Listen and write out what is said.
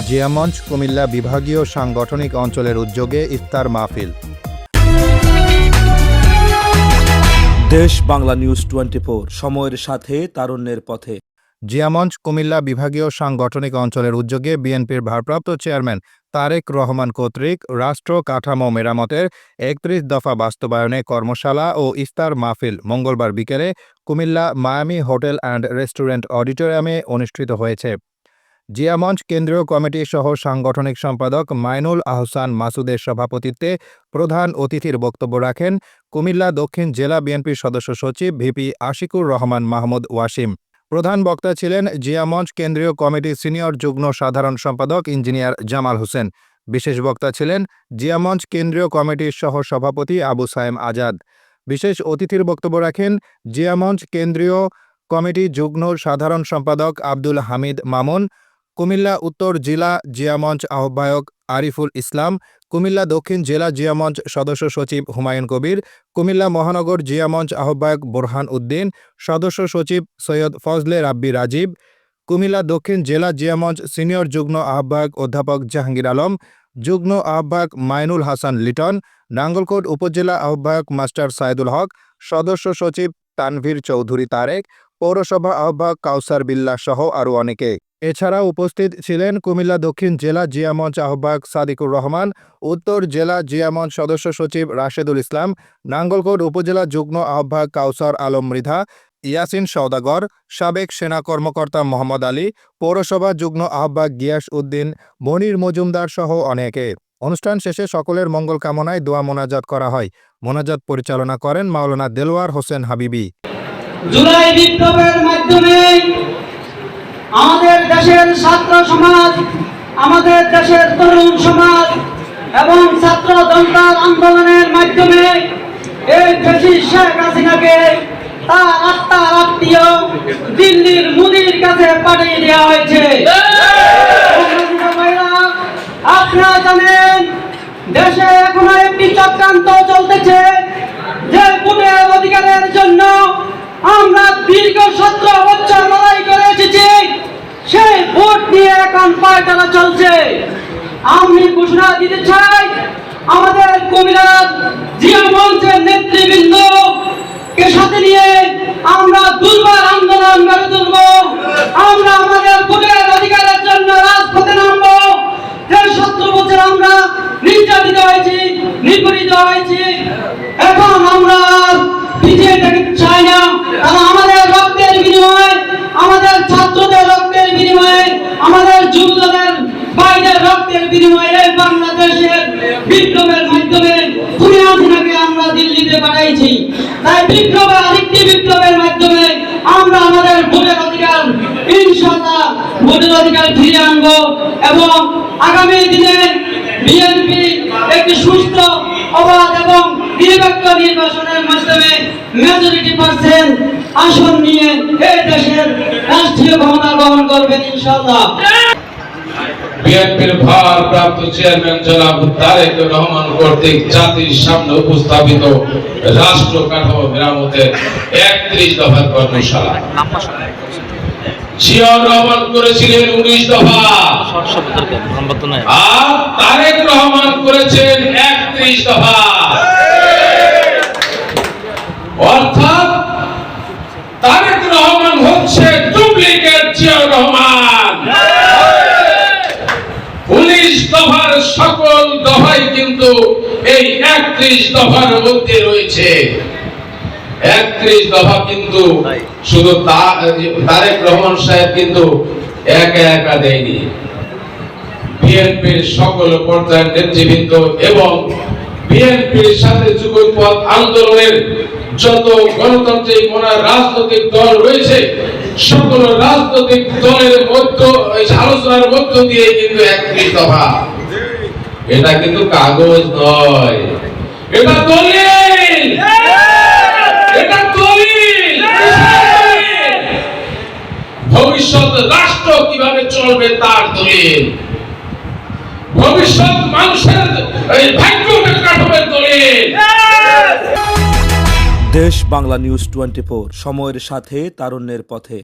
জিয়ামঞ্চ কুমিল্লা বিভাগীয় সাংগঠনিক অঞ্চলের উদ্যোগে ইফতার মাহফিল। দেশ বাংলা নিউজ টোয়েন্টি সময়ের সাথে তারুণ্যের পথে। জিয়ামঞ্চ কুমিল্লা বিভাগীয় সাংগঠনিক অঞ্চলের উদ্যোগে বিএনপির ভারপ্রাপ্ত চেয়ারম্যান তারেক রহমান কর্তৃক রাষ্ট্র কাঠামো মেরামতের একত্রিশ দফা বাস্তবায়নে কর্মশালা ও ইফতার মাহফিল মঙ্গলবার বিকেলে Cumilla Miami hotel and restaurant অডিটোরিয়ামে অনুষ্ঠিত হয়েছে। জিয়ামঞ্চ কেন্দ্রীয় কমিটি সহ সাংগঠনিক সম্পাদক মাইনুল আহসান মাসুদের সভাপতিত্বে প্রধান অতিথির বক্তব্য রাখেন কুমিল্লা দক্ষিণ জেলা বিএনপির সদস্য সচিব ভিপি আশিকুর রহমান মাহমুদ ওয়াসিম। প্রধান বক্তা ছিলেন জিয়ামঞ্চ কেন্দ্রীয় কমিটির সিনিয়র যুগ্ম সাধারণ সম্পাদক ইঞ্জিনিয়ার জামাল হোসেন। বিশেষ বক্তা ছিলেন জিয়ামঞ্চ কেন্দ্রীয় কমিটির সহ সভাপতি আবু সায়েম আজাদ। বিশেষ অতিথির বক্তব্য রাখেন জিয়ামঞ্চ কেন্দ্রীয় কমিটি যুগ্ম সাধারণ সম্পাদক আব্দুল হামিদ মামুন। কুমিল্লা, উত্তর জেলা জিয়ামঞ্চ আহ্বায়ক আরিফুল ইসলাম, কুমিল্লা দক্ষিণ জেলা জিয়ামঞ্চ সদস্য সচিব হুমায়ুন কবির, কুমিল্লা মহানগর জিয়ামঞ্চ আহ্বায়ক বোরহান উদ্দিন, সদস্য সচিব সৈয়দ ফজলে রাব্বি রাজীব, কুমিল্লা দক্ষিণ জেলা জিয়ামঞ্চ সিনিয়র যুগ্ম আহ্বায়ক অধ্যাপক জাহাঙ্গীর আলম, যুগ্ম আহ্বায়ক মাইনুল হাসান লিটন, নাঙ্গলকোট উপজেলা আহ্বায়ক মাস্টার সাইদুল হক, সদস্য সচিব তানভীর চৌধুরী তারেক পৌরসভা আহ্বায়ক কাউসার বিল্লাহ সহ আরও অনেকে। এছাড়াও উপস্থিত ছিলেন কুমিল্লা দক্ষিণ জেলা জিয়ামঞ্চ আহ্বায়ক সাদিকুর রহমান, উত্তর জেলা জিয়ামঞ্চ সদস্য সচিব রাশেদুল ইসলাম, নাঙ্গলকোট উপজেলা যুগ্ম আহ্বায়ক কাউসার আলম মৃধা, ইয়াসিন সওদাগর, সাবেক সেনা কর্মকর্তা মোহাম্মদ আলী, পৌরসভা যুগ্ম আহ্বায়ক গিয়াস উদ্দিন, মনির মজুমদার সহ অনেকে। অনুষ্ঠান শেষে সকলের মঙ্গল কামনায় দোয়া মোনাজাত করা হয়। মোনাজাত পরিচালনা করেন মাওলানা দেলোয়ার হোসেন হাবিবি। জুলাই বিপ্লবের মাধ্যমে আমাদের দেশের ছাত্র সমাজ, আমাদের দেশের তরুণ সমাজ এবং ছাত্র জনতার আন্দোলনের মাধ্যমে এই শেখ হাসিনাকে তার আত্মার আত্মীয় দিল্লির মুদির কাছে পাঠিয়ে দেওয়া হয়েছে। আপনারা জানেন, দেশে এখনও একটি চক্রান্ত চলতেছে যে ভোটের অধিকারের জন্য আমরা দীর্ঘ সতেরো বছর লড়াই করে এসেছি। সেই ভোট নিয়ে এখন পায়তারা চলছে। আমি ঘোষণা দিতে চাই, আমাদের কুমিল্লার জিয়া মঞ্চের নেতৃবৃন্দ কে সাথে নিয়ে আমরা দুর্বার আন্দোলন গড়ে তুলব। আমরা আমাদের ভোটের অধিকারের জন্য রাজপথে নামবো। যে সত্তর বছর আমরা নির্যাতিত হয়েছি, নিপীড়িত হয়েছি। এখন আমরা না। আমাদের রক্তের বিনিময়ে, আমাদের ছাত্রদের বিনিময়ে, আমাদের বাইরের রক্তের বিনিময়ে বাংলাদেশের মাধ্যমে আমরা দিল্লিতে তাই মাধ্যমে আমরা আমাদের ভোটের অধিকার ভোটের অধিকার এবং আগামী দিনে বিএনপি একটি সুস্থ, অবাধ এবং নিরপেক্ষ নির্বাচনের মাধ্যমে মেজরিটি পার্সেন্ট আসন নিয়ে এই দেশের রাষ্ট্রীয় ক্ষমতা গ্রহণ করবেন ইনশাল্লাহ বিএনপির ভারপ্রাপ্ত চেয়ারম্যান জনাব তারেক রহমান কর্তৃক জাতির সামনে উপস্থাপিত রাষ্ট্র কাঠামো মেরামতের একত্রিশ দফার কর্মশালা। জিয়াউর রহমান করেছিলেন উনিশ দফা। আর তারেক রহমান করেছেন একত্রিশ দফা অর্থাৎ তারেক রহমান হচ্ছে ডুপ্লিকেট জিয়াউর রহমান উনিশ দফার সকল দফাই কিন্তু এই একত্রিশ দফার মধ্যে রয়েছে। একত্রিশ দফা কিন্তু শুধু তারেক রহমান সাহেব কিন্তু একা একা দেয়নি। বিএনপির সকল পর্যায়ের নেতৃবৃন্দ এবং বিএনপির সাথে যুগপথ আন্দোলনের যত গণতান্ত্রিক রাজনৈতিক দল রয়েছে সকল রাজনৈতিক দলের মধ্য আলোচনার মধ্য দিয়ে কিন্তু একত্রিশ দফা এটা কিন্তু কাগজ নয়। এটা দলিল! এটা দলিল! ভবিষ্যৎ রাষ্ট্র কীভাবে চলবে তার দলিল? ভবিষ্যৎ মানুষের এই ভাগ্য কাঠামোর দলিল? দেশ বাংলা নিউজ টোয়েন্টি সময়ের সাথে তারুণ্যের পথে।